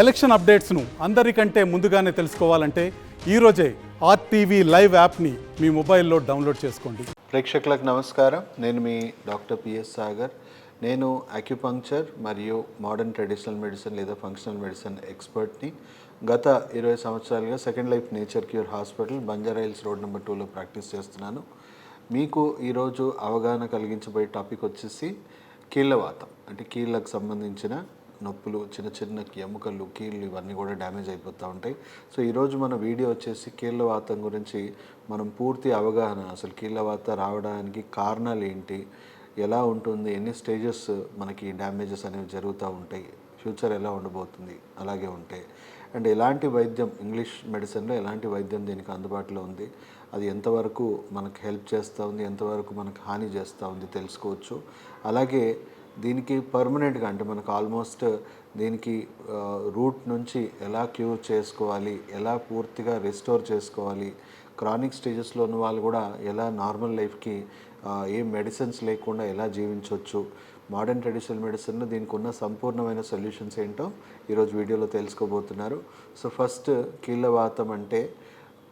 Election అప్డేట్స్ను అందరికంటే ముందుగానే తెలుసుకోవాలంటే ఈరోజే ఆర్టీవీ లైవ్ యాప్ని మీ మొబైల్లో డౌన్లోడ్ చేసుకోండి. ప్రేక్షకులకు నమస్కారం. నేను మీ డాక్టర్ పిఎస్ సాగర్. నేను అక్యుపంక్చర్ మరియు మోడర్న్ ట్రెడిషనల్ మెడిసిన్ లేదా ఫంక్షనల్ మెడిసిన్ ఎక్స్పర్ట్ని గత ఇరవై సంవత్సరాలుగా second life nature cure hospital Banjara Hills road number టూలో ప్రాక్టీస్ చేస్తున్నాను. మీకు ఈరోజు అవగాహన కలిగించబోయే టాపిక్ వచ్చేసి కీళ్ళవాతం అంటే కీళ్ళకు సంబంధించిన నొప్పులు చిన్న చిన్న ఎముకలు కీళ్ళు ఇవన్నీ కూడా డ్యామేజ్ అయిపోతూ ఉంటాయి. సో ఈరోజు మన వీడియో వచ్చేసి కీళ్ళవాతం గురించి మనం పూర్తి అవగాహన అసలు కీళ్ళ వాత రావడానికి కారణాలు ఏంటి ఎలా ఉంటుంది ఎన్ని స్టేజెస్ మనకి డ్యామేజెస్ అనేవి జరుగుతూ ఉంటాయి ఫ్యూచర్ ఎలా ఉండబోతుంది అలాగే ఉంటాయి అండ్ ఎలాంటి వైద్యం ఇంగ్లీష్ మెడిసిన్లో ఎలాంటి వైద్యం దీనికి అందుబాటులో ఉంది అది ఎంతవరకు మనకు హెల్ప్ చేస్తూ ఉంది ఎంతవరకు మనకు హాని చేస్తూ ఉంది తెలుసుకోవచ్చు. అలాగే దీనికి పర్మనెంట్గా అంటే మనకు ఆల్మోస్ట్ దీనికి రూట్ నుంచి ఎలా క్యూర్ చేసుకోవాలి ఎలా పూర్తిగా రిస్టోర్ చేసుకోవాలి క్రానిక్ స్టేజెస్లో ఉన్న వాళ్ళు కూడా ఎలా నార్మల్ లైఫ్కి ఏ మెడిసిన్స్ లేకుండా ఎలా జీవించవచ్చు మోడర్న్ ట్రెడిషనల్ మెడిసిన్ దీనికి ఉన్న సంపూర్ణమైన సొల్యూషన్స్ ఏంటో ఈరోజు వీడియోలో తెలుసుకోబోతున్నారు. సో ఫస్ట్ కీళ్ళవాతం అంటే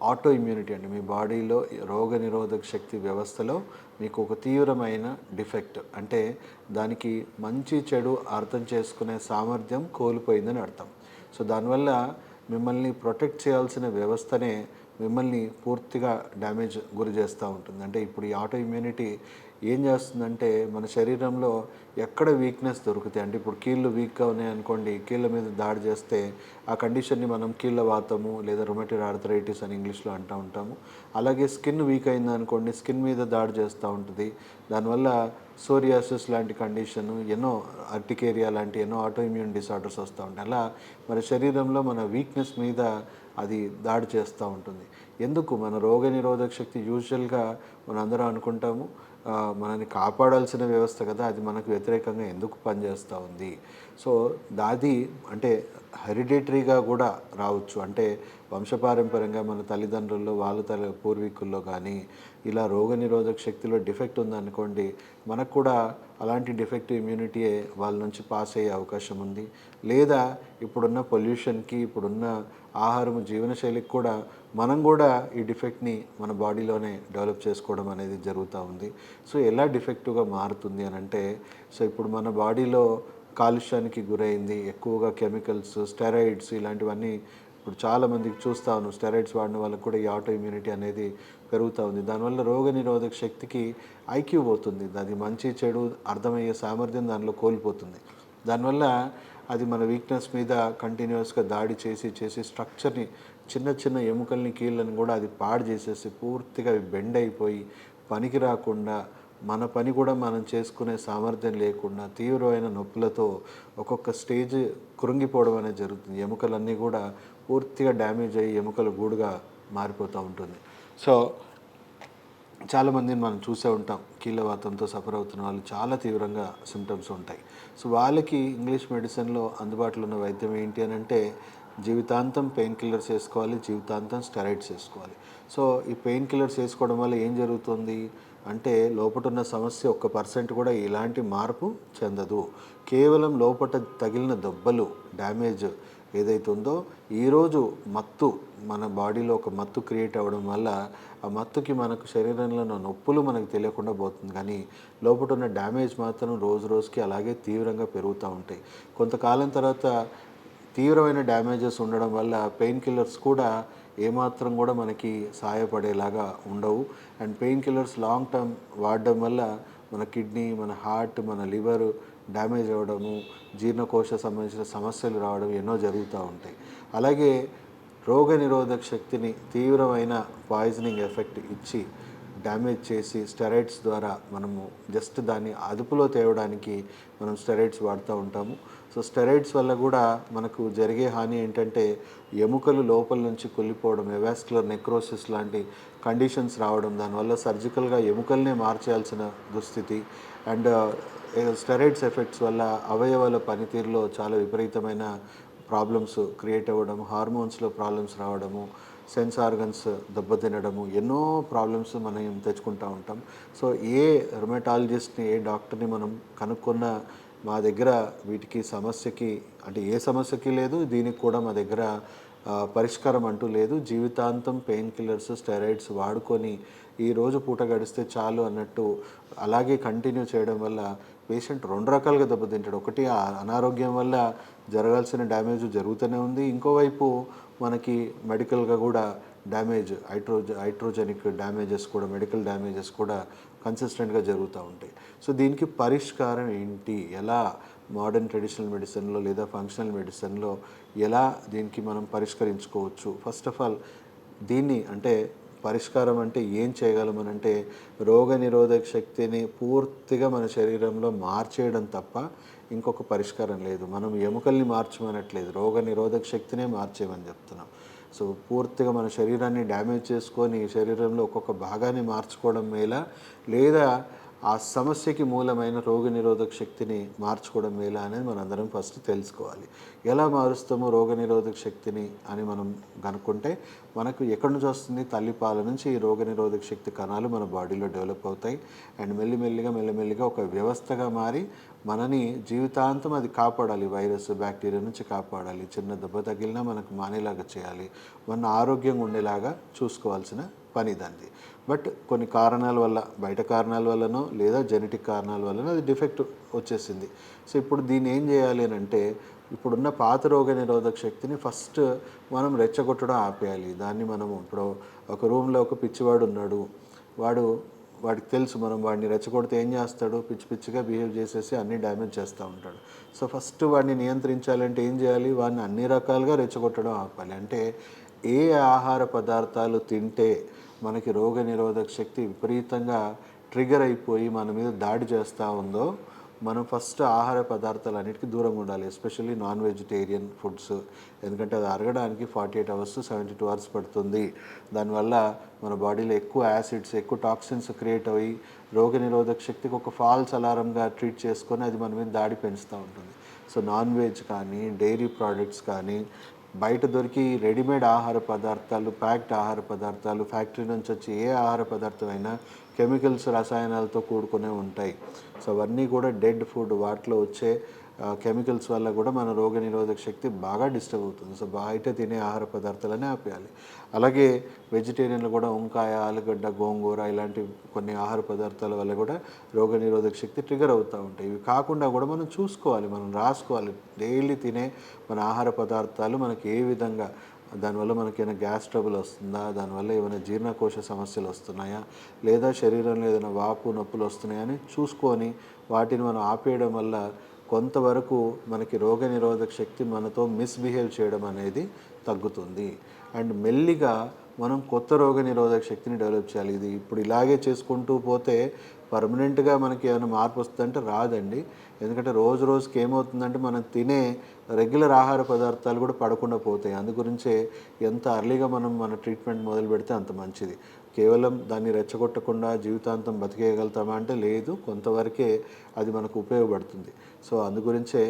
ఆటో ఇమ్యూనిటీ అండి. మీ బాడీలో రోగ నిరోధక శక్తి వ్యవస్థలో మీకు ఒక తీవ్రమైన డిఫెక్ట్. అంటే దానికి మంచి చెడు అర్థం చేసుకునే సామర్థ్యం కోల్పోయిందని అర్థం. సో దానివల్ల మిమ్మల్ని ప్రొటెక్ట్ చేయాల్సిన వ్యవస్థనే మిమ్మల్ని పూర్తిగా డ్యామేజ్ గురి చేస్తూ ఉంటుంది. అంటే ఇప్పుడు ఈ ఆటో ఇమ్యూనిటీ ఏం చేస్తుందంటే మన శరీరంలో ఎక్కడ వీక్నెస్ దొరుకుతాయి అంటే ఇప్పుడు కీళ్ళు వీక్గా ఉన్నాయి అనుకోండి కీళ్ళ మీద దాడి చేస్తే ఆ కండిషన్ని మనం కీళ్ళ వాతము లేదా రొమాటిడ్ ఆర్థరైటిస్ అని ఇంగ్లీష్లో అంటూ ఉంటాము. అలాగే స్కిన్ వీక్ అయింది అనుకోండి స్కిన్ మీద దాడి చేస్తూ ఉంటుంది. దానివల్ల సోరియాసిస్ లాంటి కండిషన్ ఎన్నో అర్టికేరియా లాంటి ఎన్నో ఆటోఇమ్యూన్ డిసార్డర్స్ వస్తూ ఉంటాయి. అలా మన శరీరంలో మన వీక్నెస్ మీద అది దాడి చేస్తూ ఉంటుంది. ఎందుకు? మన రోగ నిరోధక శక్తి యూజువల్గా మనందరం అనుకుంటాము మనని కాపాడాల్సిన వ్యవస్థ కదా అది మనకు వ్యతిరేకంగా ఎందుకు పనిచేస్తూ ఉంది? సో దాది అంటే హెరిడేటరీగా కూడా రావచ్చు. అంటే వంశపారంపర్యంగా మన తల్లిదండ్రుల్లో వాళ్ళ తల్లి పూర్వీకుల్లో కానీ ఇలా రోగ నిరోధక శక్తిలో డిఫెక్ట్ ఉందనుకోండి మనకు కూడా అలాంటి డిఫెక్ట్ ఇమ్యూనిటీయే వాళ్ళ నుంచి పాస్ అయ్యే అవకాశం ఉంది. లేదా ఇప్పుడున్న పొల్యూషన్కి ఇప్పుడున్న ఆహారం జీవనశైలికి కూడా మనం కూడా ఈ డిఫెక్ట్ని మన బాడీలోనే డెవలప్ చేసుకోవడం అనేది జరుగుతూ ఉంది. సో ఎలా డిఫెక్టివ్గా మారుతుంది అని అంటే సో ఇప్పుడు మన బాడీలో కాలుష్యానికి గురైంది ఎక్కువగా కెమికల్స్ స్టెరాయిడ్స్ ఇలాంటివన్నీ ఇప్పుడు చాలామందికి చూస్తాను స్టెరాయిడ్స్ వాడిన వాళ్ళకి కూడా ఈ ఆటో ఇమ్యూనిటీ అనేది పెరుగుతూ ఉంది. దానివల్ల రోగ నిరోధక శక్తికి ఐక్యూ పోతుంది. అది మంచి చెడు అర్థమయ్యే సామర్థ్యం దానిలో కోల్పోతుంది. దానివల్ల అది మన వీక్నెస్ మీద కంటిన్యూస్గా దాడి చేసి చేసి స్ట్రక్చర్ని చిన్న చిన్న ఎముకల్ని కీళ్ళని కూడా అది పాడు చేసేసి పూర్తిగా అవి బెండ్ అయిపోయి పనికి రాకుండా మన పని కూడా మనం చేసుకునే సామర్థ్యం లేకుండా తీవ్రమైన నొప్పులతో ఒక్కొక్క స్టేజ్ కృంగిపోవడం అనేది జరుగుతుంది. ఎముకలన్నీ కూడా పూర్తిగా డ్యామేజ్ అయ్యి ఎముకల గూడుగా మారిపోతూ ఉంటుంది. సో చాలామందిని మనం చూసే ఉంటాం. కీళ్ళవాతంతో సఫర్ అవుతున్న వాళ్ళు చాలా తీవ్రంగా సిమ్టమ్స్ ఉంటాయి. సో వాళ్ళకి ఇంగ్లీష్ మెడిసిన్లో అందుబాటులో ఉన్న వైద్యం ఏంటి అని అంటే జీవితాంతం పెయిన్ కిల్లర్స్ వేసుకోవాలి జీవితాంతం స్టెరాయిడ్స్ వేసుకోవాలి. సో ఈ పెయిన్ కిల్లర్స్ వేసుకోవడం వల్ల ఏం జరుగుతుంది అంటే లోపట ఉన్న సమస్య ఒక్క పర్సెంట్ కూడా ఇలాంటి మార్పు చెందదు. కేవలం లోపట తగిలిన దెబ్బలు డ్యామేజ్ ఏదైతే ఉందో ఈరోజు మత్తు మన బాడీలో ఒక మత్తు క్రియేట్ అవ్వడం వల్ల ఆ మత్తుకి మనకు శరీరంలో ఉన్న నొప్పులు మనకు తెలియకుండా పోతుంది. కానీ లోపల ఉన్న డ్యామేజ్ మాత్రం రోజు రోజుకి అలాగే తీవ్రంగా పెరుగుతూ ఉంటాయి. కొంతకాలం తర్వాత తీవ్రమైన డ్యామేజెస్ ఉండడం వల్ల పెయిన్ కిల్లర్స్ కూడా ఏమాత్రం కూడా మనకి సహాయపడేలాగా ఉండవు. And pain killers long term వాడడం వల్ల మన కిడ్నీ మన హార్ట్ మన లివర్ డ్యామేజ్ అవ్వడము జీర్ణకోశ సంబంధించిన సమస్యలు రావడం ఎన్నో జరుగుతూ ఉంటాయి. అలాగే రోగ నిరోధక శక్తిని తీవ్రమైన పాయిజనింగ్ ఎఫెక్ట్ ఇచ్చి డ్యామేజ్ చేసి స్టెరాయిడ్స్ ద్వారా మనము జస్ట్ దాన్ని అదుపులో తేవడానికి మనం స్టెరాయిడ్స్ వాడుతూ ఉంటాము. సో స్టెరాయిడ్స్ వల్ల కూడా మనకు జరిగే హాని ఏంటంటే ఎముకలు లోపల నుంచి కుళ్ళిపోవడం ఎవాస్కులర్ నెక్రోసిస్ లాంటి కండిషన్స్ రావడం దానివల్ల సర్జికల్గా ఎముకల్నే మార్చాల్సిన దుస్థితి. అండ్ స్టెరాయిడ్స్ ఎఫెక్ట్స్ వల్ల అవయవాల పనితీరులో చాలా విపరీతమైన ప్రాబ్లమ్స్ క్రియేట్ అవ్వడం హార్మోన్స్లో ప్రాబ్లమ్స్ రావడము సెన్స్ ఆర్గన్స్ దెబ్బతినడము ఎన్నో ప్రాబ్లమ్స్ మనం తెచ్చుకుంటూ ఉంటాం. సో ఏ రొమెటాలజిస్ట్ని ఏ డాక్టర్ని మనం కనుక్కున్న మా దగ్గర వీటికి సమస్యకి అంటే ఏ సమస్యకి లేదు దీనికి కూడా మా దగ్గర పరిష్కారం అంటూ లేదు. జీవితాంతం పెయిన్ కిల్లర్స్ స్టెరాయిడ్స్ వాడుకొని ఈ రోజు పూట గడిస్తే చాలు అన్నట్టు అలాగే కంటిన్యూ చేయడం వల్ల పేషెంట్ రెండు రకాలుగా దెబ్బతింటాడు. ఒకటి ఆ అనారోగ్యం వల్ల జరగాల్సిన డ్యామేజ్ జరుగుతూనే ఉంది. ఇంకోవైపు మనకి మెడికల్గా కూడా డ్యామేజ్ హైడ్రోజ హైడ్రోజెనిక్ డ్యామేజెస్ కూడా మెడికల్ డ్యామేజెస్ కూడా కన్సిస్టెంట్గా జరుగుతూ ఉంటాయి. సో దీనికి పరిష్కారం ఏంటి? ఎలా మోడర్న్ ట్రెడిషనల్ మెడిసిన్లో లేదా ఫంక్షనల్ మెడిసిన్లో ఎలా దీనికి మనం పరిష్కరించుకోవచ్చు? ఫస్ట్ ఆఫ్ ఆల్ దీన్ని అంటే పరిష్కారం అంటే ఏం చేయగలమనంటే రోగ నిరోధక శక్తిని పూర్తిగా మన శరీరంలో మార్చేయడం తప్ప ఇంకొక పరిష్కారం లేదు. మనం ఎముకల్ని మార్చమనట్లేదు. రోగ నిరోధక శక్తినే మార్చేయమని చెప్తున్నాం. సో పూర్తిగా మన శరీరాన్ని డ్యామేజ్ చేసుకొని శరీరంలో ఒక్కొక్క భాగాన్ని మార్చుకోవడం మేలా లేదా ఆ సమస్యకి మూలమైన రోగ నిరోధక శక్తిని మార్చుకోవడం మేలా అనేది మనందరం ఫస్ట్ తెలుసుకోవాలి. ఎలా మారుస్తామో రోగ నిరోధక శక్తిని అని మనం కనుక్కుంటే మనకు ఎక్కడి నుంచి వస్తుంది? తల్లిపాల నుంచి ఈ రోగ నిరోధక శక్తి కణాలు మన బాడీలో డెవలప్ అవుతాయి. అండ్ మెల్లిమెల్లిగా మెల్లిమెల్లిగా ఒక వ్యవస్థగా మారి మనని జీవితాంతం అది కాపాడాలి. వైరస్ బ్యాక్టీరియా నుంచి కాపాడాలి. చిన్న దెబ్బ తగిలినా మనకు మానేలాగా చేయాలి. మన ఆరోగ్యంగా ఉండేలాగా చూసుకోవాల్సిన పని దానిది బట్ కొన్ని కారణాల వల్ల బయట కారణాల వల్లనో లేదా జెనెటిక్ కారణాల వల్లనో అది డిఫెక్ట్ వచ్చేసింది. సో ఇప్పుడు దీన్ని ఏం చేయాలి అని అంటే ఇప్పుడున్న పాత రోగ నిరోధక శక్తిని ఫస్ట్ మనం రెచ్చగొట్టడం ఆపేయాలి. దాన్ని మనము ఇప్పుడు ఒక రూమ్లో ఒక పిచ్చివాడు ఉన్నాడు. వాడు వాడికి తెలుసు మనం వాడిని రెచ్చగొడితే ఏం చేస్తాడు? పిచ్చి పిచ్చిగా బిహేవ్ చేసేసి అన్ని డ్యామేజ్ చేస్తూ ఉంటాడు. సో ఫస్ట్ వాడిని నియంత్రించాలంటే ఏం చేయాలి? వాడిని అన్ని రకాలుగా రెచ్చగొట్టడం ఆపాలి. అంటే ఏ ఆహార పదార్థాలు తింటే మనకి రోగ నిరోధక శక్తి విపరీతంగా ట్రిగర్ అయిపోయి మన మీద దాడి చేస్తూ ఉందో మనం ఫస్ట్ ఆహార పదార్థాలు అన్నిటికీ దూరంగా ఉండాలి ఎస్పెషల్లీ నాన్ వెజిటేరియన్ ఫుడ్స్ ఎందుకంటే అది అరగడానికి forty eight hours seventy two hours పడుతుంది. దానివల్ల మన బాడీలో ఎక్కువ యాసిడ్స్ ఎక్కువ టాక్సిన్స్ క్రియేట్ అయ్యి రోగ నిరోధక శక్తికి ఒక ఫాల్స్ అలారంగా ట్రీట్ చేసుకొని అది మన మీద దాడి పెంచుతూ ఉంటుంది. సో నాన్ వెజ్ కానీ డైరీ ప్రోడక్ట్స్ కానీ బయట దొరికి రెడీమేడ్ ఆహార పదార్థాలు ప్యాక్డ్ ఆహార పదార్థాలు ఫ్యాక్టరీ నుంచి వచ్చి ఏ ఆహార పదార్థం అయినా కెమికల్స్ రసాయనాలతో కూడుకునే ఉంటాయి. సో అవన్నీ కూడా డెడ్ ఫుడ్ వాటిలో వచ్చే కెమికల్స్ వల్ల కూడా మన రోగ నిరోధక శక్తి బాగా డిస్టర్బ్ అవుతుంది. సో బయట తినే ఆహార పదార్థాలనే ఆపేయాలి. అలాగే వెజిటేరియన్లు కూడా వంకాయ ఆలుగడ్డ గోంగూర ఇలాంటి కొన్ని ఆహార పదార్థాల వల్ల కూడా రోగ నిరోధక శక్తి ట్రిగర్ అవుతూ ఉంటాయి. ఇవి కాకుండా కూడా మనం చూసుకోవాలి మనం రాసుకోవాలి. డైలీ తినే మన ఆహార పదార్థాలు మనకి ఏ విధంగా దానివల్ల మనకి ఏమైనా గ్యాస్ ట్రబుల్ వస్తుందా దానివల్ల ఏమైనా జీర్ణకోశ సమస్యలు వస్తున్నాయా లేదా శరీరంలో ఏదైనా వాపు నొప్పులు వస్తున్నాయా అని చూసుకొని వాటిని మనం ఆపేయడం వల్ల కొంతవరకు మనకి రోగ నిరోధక శక్తి మనతో మిస్బిహేవ్ చేయడం అనేది తగ్గుతుంది. అండ్ మెల్లిగా మనం కొత్త రోగ నిరోధక శక్తిని డెవలప్ చేయాలి. ఇది ఇప్పుడు ఇలాగే చేసుకుంటూ పోతే పర్మనెంట్గా మనకి ఏమైనా మార్పు వస్తుందంటే రాదండి. ఎందుకంటే రోజు రోజుకి ఏమవుతుందంటే మనం తినే రెగ్యులర్ ఆహార పదార్థాలు కూడా పడకుండా పోతాయి. అందు గురించే ఎంత అర్లీగా మనం మన ట్రీట్మెంట్ మొదలు పెడితే అంత మంచిది. కేవలం దాన్ని రెచ్చగొట్టకుండా జీవితాంతం బతికేయగలుగుతామా అంటే లేదు కొంతవరకే అది మనకు ఉపయోగపడుతుంది. సో అందు గురించే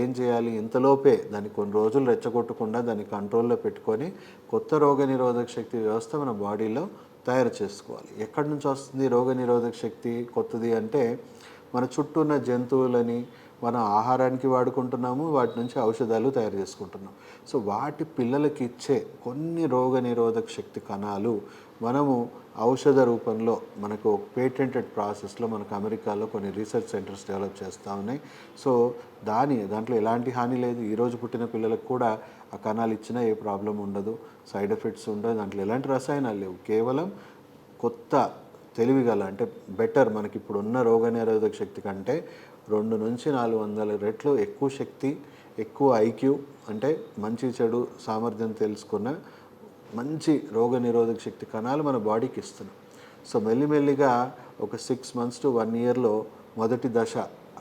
ఏం చేయాలి ఇంతలోపే దాన్ని కొన్ని రోజులు రెచ్చగొట్టకుండా దాన్ని కంట్రోల్లో పెట్టుకొని కొత్త రోగ నిరోధక శక్తి వ్యవస్థ మన బాడీలో తయారు చేసుకోవాలి. ఎక్కడి నుంచి వస్తుంది రోగ నిరోధక శక్తి కొత్తది అంటే మన చుట్టూ ఉన్న జంతువులని మన ఆహారానికి వాడుకుంటున్నాము వాటి నుంచి ఔషధాలు తయారు చేసుకుంటున్నాం. సో వాటి పిల్లలకి ఇచ్చే కొన్ని రోగ నిరోధక శక్తి కణాలు మనము ఔషధ రూపంలో మనకు పేటెంటెడ్ ప్రాసెస్లో మనకు అమెరికాలో కొన్ని రీసెర్చ్ సెంటర్స్ డెవలప్ చేస్తూ ఉన్నాయి. సో దాని దాంట్లో ఎలాంటి హాని లేదు. ఈరోజు పుట్టిన పిల్లలకు కూడా ఆ కణాలు ఇచ్చినా ఏ ప్రాబ్లం ఉండదు. సైడ్ ఎఫెక్ట్స్ ఉండదు దాంట్లో ఎలాంటి రసాయనాలు లేవు. కేవలం కొత్త తెలివిగల అంటే బెటర్ మనకి ఇప్పుడు ఉన్న రోగనిరోధక శక్తి కంటే రెండు నుంచి నాలుగు వందల రెట్లు ఎక్కువ శక్తి ఎక్కువ ఐక్యూ అంటే మంచి చెడు సామర్థ్యం తెలుసుకున్న మంచి రోగ నిరోధక శక్తి కణాలు మన బాడీకి ఇస్తున్నాం సో మెల్లిమెల్లిగా ఒక సిక్స్ మంత్స్ టు వన్ ఇయర్లో మొదటి దశ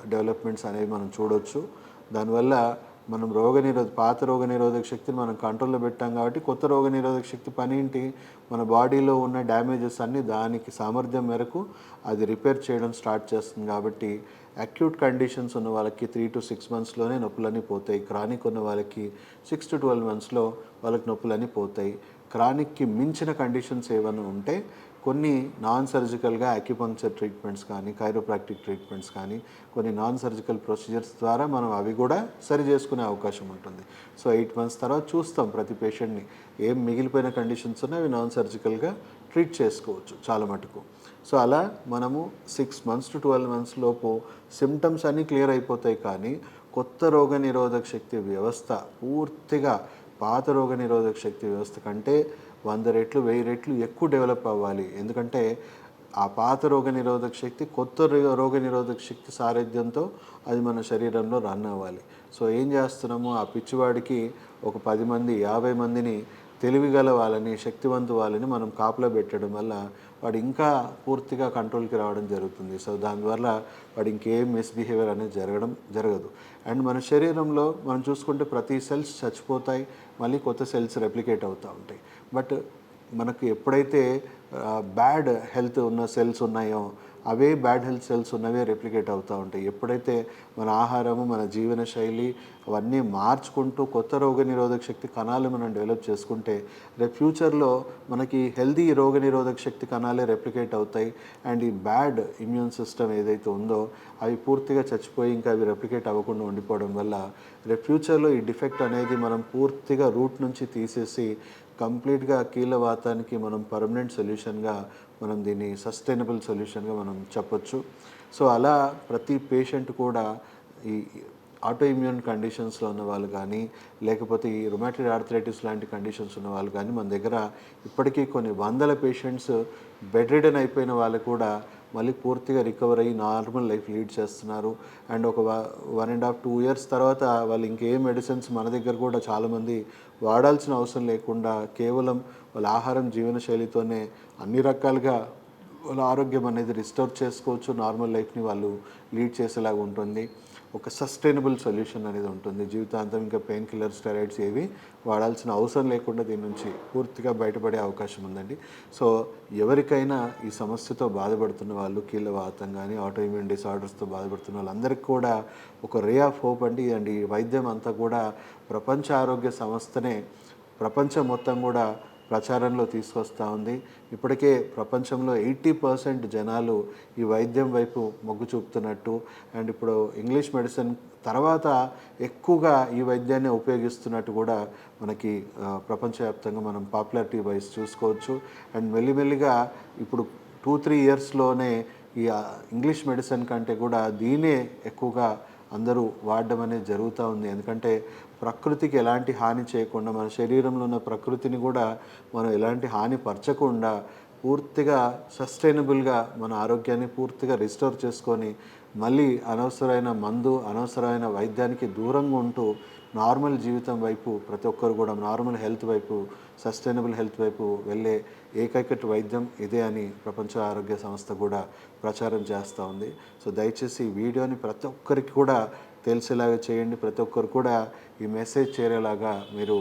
డెవలప్మెంట్స్ అనేవి మనం చూడవచ్చు దానివల్ల మనం రోగనిరోధ పాత రోగ నిరోధక శక్తిని మనం కంట్రోల్లో పెట్టాం కాబట్టి కొత్త రోగ నిరోధక శక్తి పని ఏంటి? మన బాడీలో ఉన్న డ్యామేజెస్ అన్నీ దానికి సామర్థ్యం మేరకు అది రిపేర్ చేయడం స్టార్ట్ చేస్తుంది కాబట్టి అక్యూట్ కండిషన్స్ ఉన్న వాళ్ళకి త్రీ టు సిక్స్ మంత్స్లోనే నొప్పులన్నీ పోతాయి. క్రానిక్ ఉన్న వాళ్ళకి సిక్స్ టు ట్వెల్వ్ మంత్స్లో వాళ్ళకి నొప్పులన్నీ పోతాయి. క్రానిక్కి మించిన కండిషన్స్ ఏమైనా ఉంటే కొన్ని నాన్ సర్జికల్గా అక్యుపంక్చర్ ట్రీట్మెంట్స్ కానీ కైరోప్రాక్టిక్ ట్రీట్మెంట్స్ కానీ కొన్ని నాన్ సర్జికల్ ప్రొసీజర్స్ ద్వారా మనం అవి కూడా సరి చేసుకునే అవకాశం ఉంటుంది. సో ఎయిట్ మంత్స్ తర్వాత చూస్తాం ప్రతి పేషెంట్ని ఏం మిగిలిపోయిన కండిషన్స్ ఉన్నాయి అవి నాన్ సర్జికల్గా ట్రీట్ చేసుకోవచ్చు చాలా మటుకు. సో అలా మనము six months to twelve months లోపు సిమ్టమ్స్ అన్నీ క్లియర్ అయిపోతాయి కానీ కొత్త రోగ నిరోధక శక్తి వ్యవస్థ పూర్తిగా పాత రోగ నిరోధక శక్తి వ్యవస్థ కంటే వంద రెట్లు వెయ్యి రెట్లు ఎక్కువ డెవలప్ అవ్వాలి. ఎందుకంటే ఆ పాత రోగ నిరోధక శక్తి కొత్త రోగ నిరోధక శక్తి సారథ్యంతో అది మన శరీరంలో రన్ అవ్వాలి. సో ఏం చేస్తున్నాము ఆ పిచ్చివాడికి ఒక పది మంది యాభై మందిని తెలివిగల వాళ్ళని శక్తివంతు వాళ్ళని మనం కాపులో పెట్టడం వల్ల వాడు ఇంకా పూర్తిగా కంట్రోల్కి రావడం జరుగుతుంది. సో దానివల్ల వాడు ఇంకేం మిస్బిహేవియర్ అనేది జరగడం జరగదు. అండ్ మన శరీరంలో మనం చూసుకుంటే ప్రతి సెల్స్ చచ్చిపోతాయి మళ్ళీ కొత్త సెల్స్ రెప్లికేట్ అవుతూ ఉంటాయి. బట్ మనకు ఎప్పుడైతే బ్యాడ్ హెల్త్ ఉన్న సెల్స్ ఉన్నాయో అవే బ్యాడ్ హెల్త్ సెల్స్ ఉన్నవే రెప్లికేట్ అవుతూ ఉంటాయి. ఎప్పుడైతే మన ఆహారము మన జీవన శైలి అవన్నీ మార్చుకుంటూ కొత్త రోగ నిరోధక శక్తి కణాలు మనం డెవలప్ చేసుకుంటే రేపు ఫ్యూచర్లో మనకి హెల్దీ రోగ నిరోధక శక్తి కణాలే రెప్లికేట్ అవుతాయి. అండ్ ఈ బ్యాడ్ ఇమ్యూన్ సిస్టమ్ ఏదైతే ఉందో అవి పూర్తిగా చచ్చిపోయి ఇంకా అవి రెప్లికేట్ అవ్వకుండా ఉండిపోవడం వల్ల రేపు ఫ్యూచర్లో ఈ డిఫెక్ట్ అనేది మనం పూర్తిగా రూట్ నుంచి తీసేసి కంప్లీట్గా కీలవాతానికి మనం పర్మనెంట్ సొల్యూషన్గా మనం దీన్ని సస్టైనబుల్ సొల్యూషన్గా మనం చెప్పొచ్చు. సో అలా ప్రతి పేషెంట్ కూడా ఈ ఆటో ఇమ్యూన్ కండిషన్స్లో ఉన్న వాళ్ళు కానీ లేకపోతే ఈ రొమాటిడ్ ఆర్థరైటిస్ లాంటి కండిషన్స్ ఉన్న వాళ్ళు కానీ మన దగ్గర ఇప్పటికీ కొన్ని వందల పేషెంట్స్ బెడ్ రిడన్ అయిపోయిన వాళ్ళు కూడా మళ్ళీ పూర్తిగా రికవర్ అయ్యి నార్మల్ లైఫ్ లీడ్ చేస్తున్నారు. అండ్ ఒక one and half two years తర్వాత వాళ్ళు ఇంకే మెడిసిన్స్ మన దగ్గర కూడా చాలామంది వాడాల్సిన అవసరం లేకుండా కేవలం వాళ్ళ ఆహారం జీవనశైలితోనే అన్ని రకాలుగా వాళ్ళ ఆరోగ్యం అనేది రిస్టోర్ చేసుకోవచ్చు. నార్మల్ లైఫ్ని వాళ్ళు లీడ్ చేసేలాగా ఉంటుంది. ఒక సస్టైనబుల్ సొల్యూషన్ అనేది ఉంటుంది. జీవితాంతం ఇంకా పెయిన్ కిల్లర్ స్టెరాయిడ్స్ ఏవి వాడాల్సిన అవసరం లేకుండా దీని నుంచి పూర్తిగా బయటపడే అవకాశం ఉందండి. సో ఎవరికైనా ఈ సమస్యతో బాధపడుతున్న వాళ్ళు కీళ్ళ వాతం కానీ ఆటోఇమ్యూన్ డిసార్డర్స్తో బాధపడుతున్న వాళ్ళందరికీ కూడా ఒక రే ఆఫ్ హోప్ అండి. అండ్ ఈ వైద్యం అంతా కూడా ప్రపంచ ఆరోగ్య సంస్థనే ప్రపంచం మొత్తం కూడా ప్రచారంలో తీసుకొస్తూ ఉంది. ఇప్పటికే ప్రపంచంలో ఎయిటీ పర్సెంట్ జనాలు ఈ వైద్యం వైపు మొగ్గు చూపుతున్నట్టు. అండ్ ఇప్పుడు ఇంగ్లీష్ మెడిసిన్ తర్వాత ఎక్కువగా ఈ వైద్యాన్ని ఉపయోగిస్తున్నట్టు కూడా మనకి ప్రపంచవ్యాప్తంగా మనం పాపులారిటీ వైజ్ చూసుకోవచ్చు. అండ్ మెల్లిమెల్లిగా ఇప్పుడు టూ త్రీ ఇయర్స్లోనే ఈ ఇంగ్లీష్ మెడిసిన్ కంటే కూడా దీనే ఎక్కువగా అందరూ వాడడం అనేది జరుగుతూ ఉంది. ఎందుకంటే ప్రకృతికి ఎలాంటి హాని చేయకుండా మన శరీరంలో ఉన్న ప్రకృతిని కూడా మనం ఎలాంటి హాని పరచకుండా పూర్తిగా సస్టైనబుల్గా మన ఆరోగ్యాన్ని పూర్తిగా రిస్టోర్ చేసుకొని మళ్ళీ అనవసరమైన మందు అనవసరమైన వైద్యానికి దూరంగా ఉంటూ నార్మల్ జీవితం వైపు ప్రతి ఒక్కరు కూడా నార్మల్ హెల్త్ వైపు సస్టైనబుల్ హెల్త్ వైపు వెళ్ళే ఏకైక వైద్యం ఇదే అని ప్రపంచ ఆరోగ్య సంస్థ కూడా ప్రచారం చేస్తూ ఉంది. సో దయచేసి ఈ వీడియోని ప్రతి ఒక్కరికి కూడా తెలిసేలాగా చేయండి. ప్రతి ఒక్కరు కూడా ఈ మెసేజ్ చేరేలాగా మీరు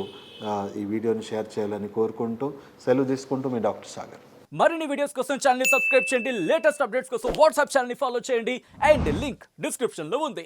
ఈ వీడియోని షేర్ చేయాలని కోరుకుంటూ సెలవు తీసుకుంటూ మీ డాక్టర్ సాగర్. మరిన్ని వీడియోస్ కోసం ఛానల్ సబ్స్క్రైబ్ చేయండి. లేటెస్ట్ అప్డేట్స్ కోసం వాట్సాప్ ఛానల్ని ఫాలో చేయండి. అండ్ లింక్ డిస్క్రిప్షన్లో ఉంది.